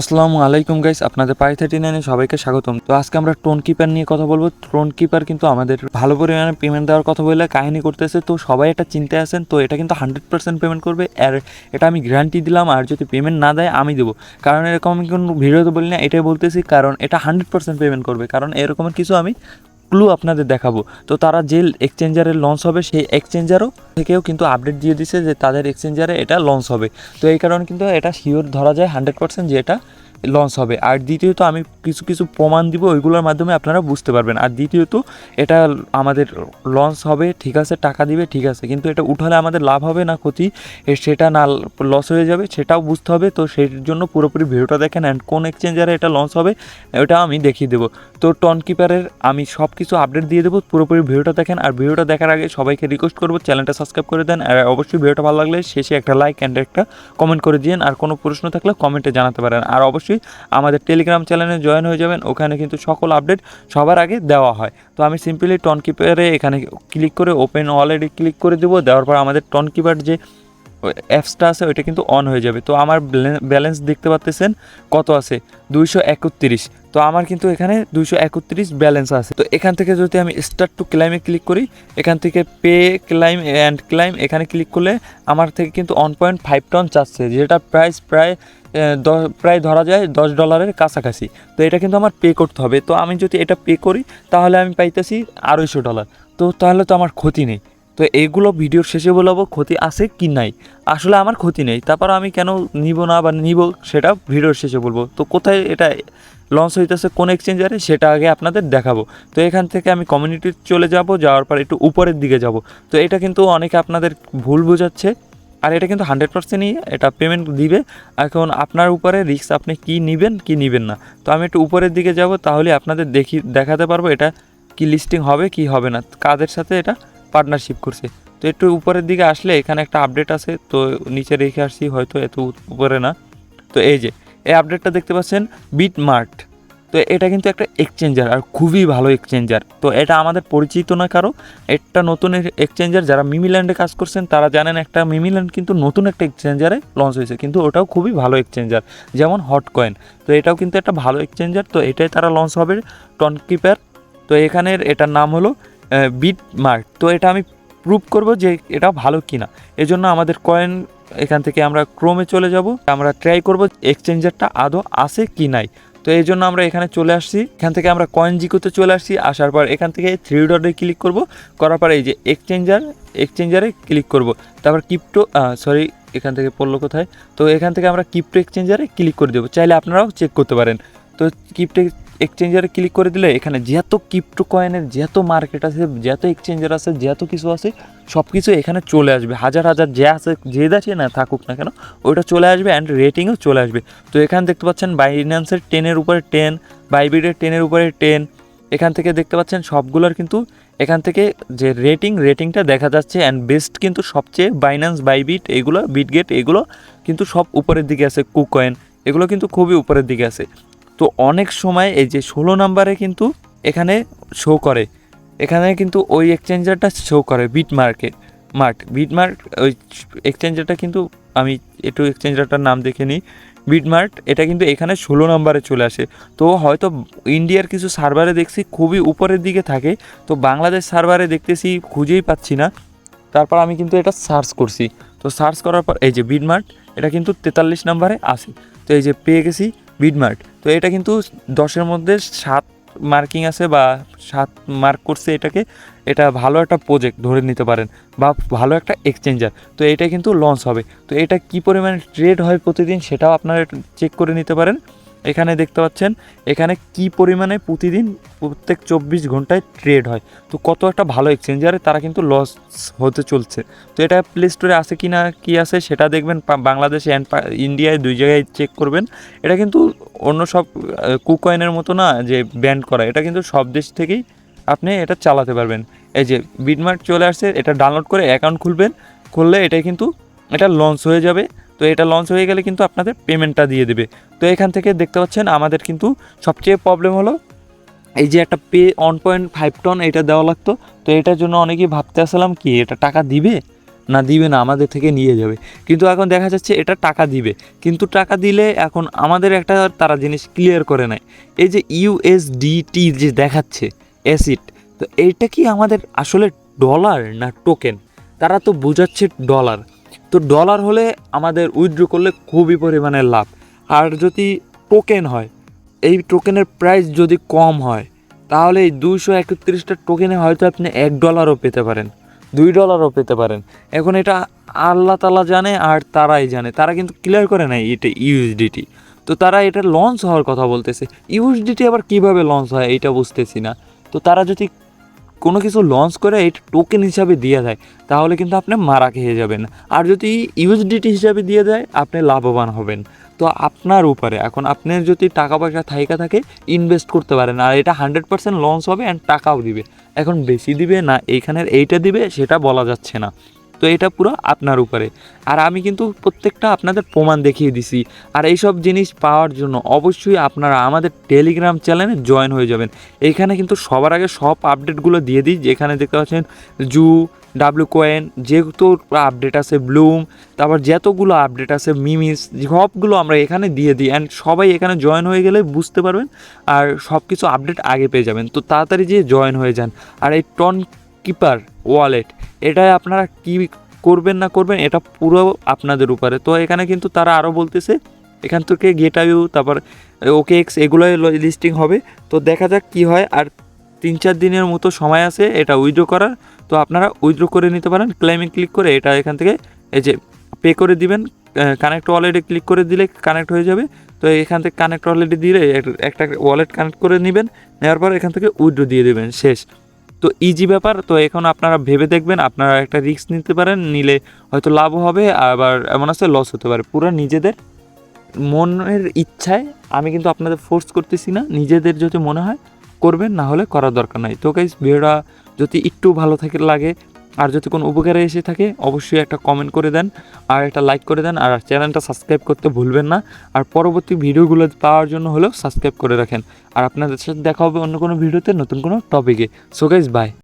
আসসালামু আলাইকুম গাইস আপনাদের পাই থার্টি নাইনে সবাইকে স্বাগতম। তো আজকে আমরা টোন কিপার নিয়ে কথা বলব। টোন কিপার কিন্তু আমাদের ভালো পরিমাণে পেমেন্ট দেওয়ার কথা বলে কাহিনী করতেছে। তো সবাই এটা চিনতে আসেন তো এটা কিন্তু হান্ড্রেড পার্সেন্ট পেমেন্ট করবে। আর এটা আমি গ্যারান্টি দিলাম, আর যদি পেমেন্ট না দেয় আমি দেবো। কারণ এরকম আমি কোনো ভিডিওতে বলি না এটাই বলতেছি, কারণ এটা হান্ড্রেড পার্সেন্ট পেমেন্ট করবে। কারণ এরকমের কিছু আমি ক্লু আপনাদের দেখাবো। তো তারা যে এক্সচেঞ্জারে লঞ্চ হবে, সেই এক্সচেঞ্জারও থেকেও কিন্তু আপডেট দিয়ে দিছে যে তাদের এক্সচেঞ্জারে এটা লঞ্চ হবে। তো এই কারণে কিন্তু এটা শিওর ধরা যায় হান্ড্রেড পার্সেন্ট যে এটা লঞ্চ হবে। আর দ্বিতীয়ত আমি কিছু কিছু প্রমাণ দিব, ওইগুলোর মাধ্যমে আপনারা বুঝতে পারবেন। আর দ্বিতীয়ত, এটা আমাদের লঞ্চ হবে, ঠিক আছে, টাকা দিবে, ঠিক আছে। কিন্তু এটা উঠালে আমাদের লাভ হবে না ক্ষতি সেটা না লস হয়ে যাবে, সেটাও বুঝতে হবে। তো সেই জন্য পুরোপুরি ভিডিওটা দেখেন অ্যান্ড কোন এক্সচেঞ্জারে এটা লঞ্চ হবে, ওটা আমি দেখিয়ে দেবো। তো টন কিপারের আমি সব কিছু আপডেট দিয়ে দেবো, পুরোপুরি ভিডিওটা দেখেন। আর ভিডিওটা দেখার আগে সবাইকে রিকোয়েস্ট করব চ্যানেলটা সাবস্ক্রাইব করে দেন। আর অবশ্যই ভিডিওটা ভালো লাগলে শেষে একটা লাইক অ্যান্ড একটা কমেন্ট করে দিন আর কোনো প্রশ্ন থাকলে কমেন্টে জানাতে পারেন। আর অবশ্যই আমাদের টেলিগ্রাম চ্যানেলে জয়েন হয়ে যাবেন। ওখানে কিন্তু সকল আপডেট সবার আগে দেওয়া হয়। তো আমি সিম্পলি টন কিপারে এখানে ক্লিক করে ওপেন অলরেডি ক্লিক করে দেবো। দেওয়ার পর আমাদের টন কিপার যে অ্যাপসটা আছে, ওইটা কিন্তু অন হয়ে যাবে। তো আমার ব্যালেন্স দেখতে পাচ্তেছেন কত আছে? দুইশো একত্রিশ। তো আমার কিন্তু এখানে দুইশো একত্রিশ ব্যালেন্স আছে। তো এখান থেকে যদি আমি স্টার্ট টু ক্লাইমে ক্লিক করি, এখান থেকে পে ক্লাইম অ্যান্ড ক্লাইম এখানে ক্লিক করলে আমার থেকে কিন্তু ওয়ান পয়েন্ট ফাইভ টন চাচ্ছে, যেটা প্রাইস প্রায় প্রায় ধরা যায় দশ ডলারের কাছাকাছি। তো এটা কিন্তু আমার পে করতে হবে। তো আমি যদি এটা পে করি, তাহলে আমি পাইতেছি আড়াইশো ডলার তো তাহলে তো আমার ক্ষতি নেই। তো এইগুলো ভিডিওর শেষে বলব ক্ষতি আছে কি নাই? আসলে আমার ক্ষতি নেই। তারপর আমি কেন নিব না বা নিব সেটা ভিডিওর শেষে বলব। তো কোথায় এটা লঞ্চ হইতেছে কোন এক্সচেঞ্জারে, সেটা আগে আপনাদের দেখাবো। তো এখান থেকে আমি কমিউনিটি চলে যাব, যাওয়ার পর একটু উপরের দিকে যাব। তো এটা কিন্তু অনেকে আপনাদের ভুল বোঝাচ্ছে, আর এটা কিন্তু হান্ড্রেড পার্সেন্টই এটা পেমেন্ট দিবে। এখন আপনার উপরে রিস্ক আপনি কি নেবেন কি নেবেন না। তো আমি একটু উপরের দিকে যাব, তাহলে আপনাদের দেখি, দেখাতে পারব এটা কি লিস্টিং হবে, কি হবে না। কাদের সাথে এটা পার্টনারশিপ করছে। তো একটু উপরের দিকে আসলে এখানে একটা আপডেট আছে, তো নিচে রেখে আসছি, হয়তো এত উপরে না। তো এই যে, এই আপডেটটা দেখতে পাচ্ছেন বিট মার্ট তো এটা কিন্তু একটা এক্সচেঞ্জার আর খুবই ভালো এক্সচেঞ্জার তো এটা আমাদের পরিচিত না কারও, একটা নতুন এক্সচেঞ্জার যারা মিমিল্যান্ডে কাজ করছেন, তারা জানেন একটা মিমিল্যান্ড কিন্তু নতুন একটা এক্সচেঞ্জারে লঞ্চ হয়েছে, কিন্তু ওটাও খুবই ভালো এক্সচেঞ্জার যেমন হট কয়েন তো এটাও কিন্তু একটা ভালো এক্সচেঞ্জার তো এটাই তারা লঞ্চ হবে টন কিপার তো এখানের এটার নাম হলো বিট মার্ক তো এটা আমি প্রুভ করব যে এটা ভালো কিনা। এজন্য আমাদের কয়েন এখান থেকে আমরা ক্রোমে চলে যাব। আমরা ট্রাই করব এক্সচেঞ্জারটা আদৌ আছে কি নাই। তো এই জন্য আমরা এখানে চলে আসছি। এখান থেকে আমরা কয়েন জিকোতে চলে আসছি। আসার পর এখান থেকে থ্রি ডটে ক্লিক করব। করার পর এই যে এক্সচেঞ্জার এক্সচেঞ্জারে ক্লিক করব। তারপর কিপ্টো সরি এখান থেকে পড়ল কোথায়? তো এখান থেকে আমরা কিপ্টো এক্সচেঞ্জারে ক্লিক করে দেবো। চাইলে আপনারাও চেক করতে পারেন। তো ক্রিপ্টো এক্সচেঞ্জারে ক্লিক করে দিলে এখানে যেহেতু ক্রিপ্টো কয়েনের যত মার্কেট আছে যত এক্সচেঞ্জার আছে যত কিছু আছে সব কিছু এখানে চলে আসবে। হাজার হাজার যে আছে, যে দাঁড়িয়ে না থাকুক না কেন, ওইটা চলে আসবে অ্যান্ড রেটিংও চলে আসবে। তো এখানে দেখতে পাচ্ছেন বাইন্যান্সের টেনের উপরে টেন বাইবিটের টেনের উপরে টেন এখান থেকে দেখতে পাচ্ছেন সবগুলোর কিন্তু এখান থেকে যে রেটিং রেটিংটা দেখা যাচ্ছে অ্যান্ড বেস্ট কিন্তু সবচেয়ে বাইন্যান্স বাইবিট এগুলো বিটগেট এগুলো কিন্তু সব উপরের দিকে আছে কুকয়েন এগুলো কিন্তু খুবই উপরের দিকে আছে। তো অনেক সময় এই যে ষোলো নাম্বারে কিন্তু এখানে শো করে। এখানে কিন্তু ওই এক্সচেঞ্জারটা শো করে bit market mart BitMart ওই এক্সচেঞ্জারটা কিন্তু আমি একটু এক্সচেঞ্জারটার নাম দেখে নিই। বিটমার্ট এটা কিন্তু এখানে ষোলো নম্বরে চলে আসে। তো হয়তো ইন্ডিয়ার কিছু সার্ভারে দেখছি, খুবই উপরের দিকে থাকে। তো বাংলাদেশ সার্ভারে দেখতেছি, খুঁজেই পাচ্ছি না। তারপর আমি কিন্তু এটা সার্চ করছি। তো সার্চ করার পর এই যে বিটমার্ট এটা কিন্তু তেতাল্লিশ নম্বরে আসে। তো এই যে পেয়ে গেছি বিটমার্ট তো এটা কিন্তু দশের মধ্যে সাত মার্কিং আছে বা সাত মার্ক করছে এটাকে। এটা ভালো একটা প্রজেক্ট ধরে নিতে পারেন বা ভালো একটা এক্সচেঞ্জার তো এটা কিন্তু লঞ্চ হবে। তো এটা কি পরিমাণে ট্রেড হয় প্রতিদিন সেটাও আপনারা চেক করে নিতে পারেন। এখানে দেখতে পাচ্ছেন, এখানে কি পরিমাণে প্রতিদিন প্রত্যেক চব্বিশ ঘন্টায় ট্রেড হয়? তো কত একটা ভালো এক্সচেঞ্জারে তারা কিন্তু লস হতে চলছে। তো এটা প্লে স্টোরে আছে কি না কী আছে সেটা দেখবেন বাংলাদেশে অ্যান্ড ইন্ডিয়ায় দুই জায়গায় চেক করবেন। এটা কিন্তু অন্য সব কুকয়েনের মতো না যে ব্যান্ড করা, এটা কিন্তু সব দেশ থেকেই আপনি এটা চালাতে পারবেন। এই যে বিটমার্ট চলে আসছে, এটা ডাউনলোড করে অ্যাকাউন্ট খুলবেন, খুললে এটা কিন্তু এটা লঞ্চ হয়ে যাবে। তো এটা লঞ্চ হয়ে গেলে কিন্তু আপনাদের পেমেন্টটা দিয়ে দেবে। তো এখান থেকে দেখতে পাচ্ছেন আমাদের কিন্তু সবচেয়ে প্রবলেম হলো এই যে একটা pay one point five ton এটা দেওয়া লাগতো। তো এটার জন্য অনেকেই ভাবতে আসলাম কি এটা টাকা দিবে? না দিবে না, আমাদের থেকে নিয়ে যাবে। কিন্তু এখন দেখা যাচ্ছে এটা টাকা দিবে। কিন্তু টাকা দিলে এখন আমাদের একটা তারা জিনিস ক্লিয়ার করে নেয়। এই যে ইউএসডিটি যে দেখাচ্ছে অ্যাসিড তো এইটা কি আমাদের আসলে ডলার না টোকেন তারা তো বোঝাচ্ছে ডলার তো ডলার হলে আমাদের উইথড্র করলে খুবই পরিমাণে লাভ। আর যদি টোকেন হয়, এই টোকেনের প্রাইস যদি কম হয়, তাহলে এই দুইশো একত্রিশটা টোকেনে হয়তো আপনি এক ডলারও পেতে পারেন, দুই ডলারও পেতে পারেন। এখন এটা আল্লাহ তালা জানে আর তারাই জানে। তারা কিন্তু ক্লিয়ার করে নাই এটা ইউএসডিটি তো তারা এটা লঞ্চ হওয়ার কথা বলতেছে। ইউএসডিটি আবার কীভাবে লঞ্চ হয় এটা বুঝতেছি না। তো তারা যদি কোনো কিছু লঞ্চ করে এটা টোকেন হিসাবে দিয়ে দেয়, তাহলে কিন্তু আপনি মারা খেয়ে যাবেন। আর যদি ইউএসডিটি হিসাবে দিয়ে দেয়, আপনি লাভবান হবেন। তো আপনার উপরে, এখন আপনার যদি টাকা পয়সা থাইকা থাকে ইনভেস্ট করতে পারেন। আর এটা হান্ড্রেড পার্সেন্ট লঞ্চ হবে অ্যান্ড টাকাও দিবে। এখন বেশি দিবে না, এইখানের এইটা দিবে, সেটা বলা যাচ্ছে না। তো এটা পুরো আপনার উপরে। আর আমি কিন্তু প্রত্যেকটা আপনাদের প্রমাণ দেখিয়ে দিছি। আর এইসব জিনিস পাওয়ার জন্য অবশ্যই আপনারা আমাদের টেলিগ্রাম চ্যানেলে জয়েন হয়ে যাবেন। এইখানে কিন্তু সবার আগে সব আপডেটগুলো দিয়ে দিই। যেখানে দেখতে পাচ্ছেন জু ডাব্লিউ কোয়েন যেহেতু আপডেট আছে ব্লুম তারপর যতগুলো আপডেট আছে মিমিস সবগুলো আমরা এখানে দিয়ে দিই। অ্যান্ড সবাই এখানে জয়েন হয়ে গেলে বুঝতে পারবেন। আর সব কিছু আপডেট আগে পেয়ে যাবেন। তো তাড়াতাড়ি যেয়ে জয়েন হয়ে যান। আর এই টন কিপার ওয়ালেট এটাই আপনারা কি করবেন না করবেন, এটা পুরো আপনাদের উপরে। তো এখানে কিন্তু তারা আরও বলতেছে, এখান থেকে গেট আইউ তারপর ওকে এক্স এগুলোই লিস্টিং হবে। তো দেখা যাক কি হয়, আর তিন চার দিনের মতো সময় আছে, এটা উইথড্র করার। তো আপনারা উইথড্র করে নিতে পারেন ক্লাইমে ক্লিক করে এটা এখান থেকে এই যে পে করে দিবেন কানেক্ট ওয়ালেটে ক্লিক করে দিলে কানেক্ট হয়ে যাবে। তো এখান থেকে কানেক্ট ওয়ালেটে দিলে একটা ওয়ালেট কানেক্ট করে নেবেন, নেওয়ার পর এখান থেকে উইথড্র দিয়ে দেবেন, শেষ। তো ইজি ব্যাপার। তো এখন আপনারা ভেবে দেখবেন, আপনারা একটা রিস্ক নিতে পারেন, নিলে হয়তো লাভও হবে, আবার এমন আছে লস হতে পারে। পুরো নিজেদের মনের ইচ্ছায় আমি কিন্তু আপনাদের ফোর্স করতেছি না, নিজেদের যদি মনে হয়, করবেন, না হলে করার দরকার নাই। তো গাইজ ভিডিওটা যদি একটু ভালো থাকে, লাগে আর যদি কোনো উপকারে এসে থাকে, অবশ্যই একটা কমেন্ট করে দেন, আর একটা লাইক করে দেন, আর চ্যানেলটা সাবস্ক্রাইব করতে ভুলবেন না। আর পরবর্তী ভিডিওগুলো পাওয়ার জন্য হলেও সাবস্ক্রাইব করে রাখেন। আর আপনাদের সাথে দেখা হবে অন্য কোনো ভিডিওতে নতুন কোনো টপিকে সো গাইজ বাই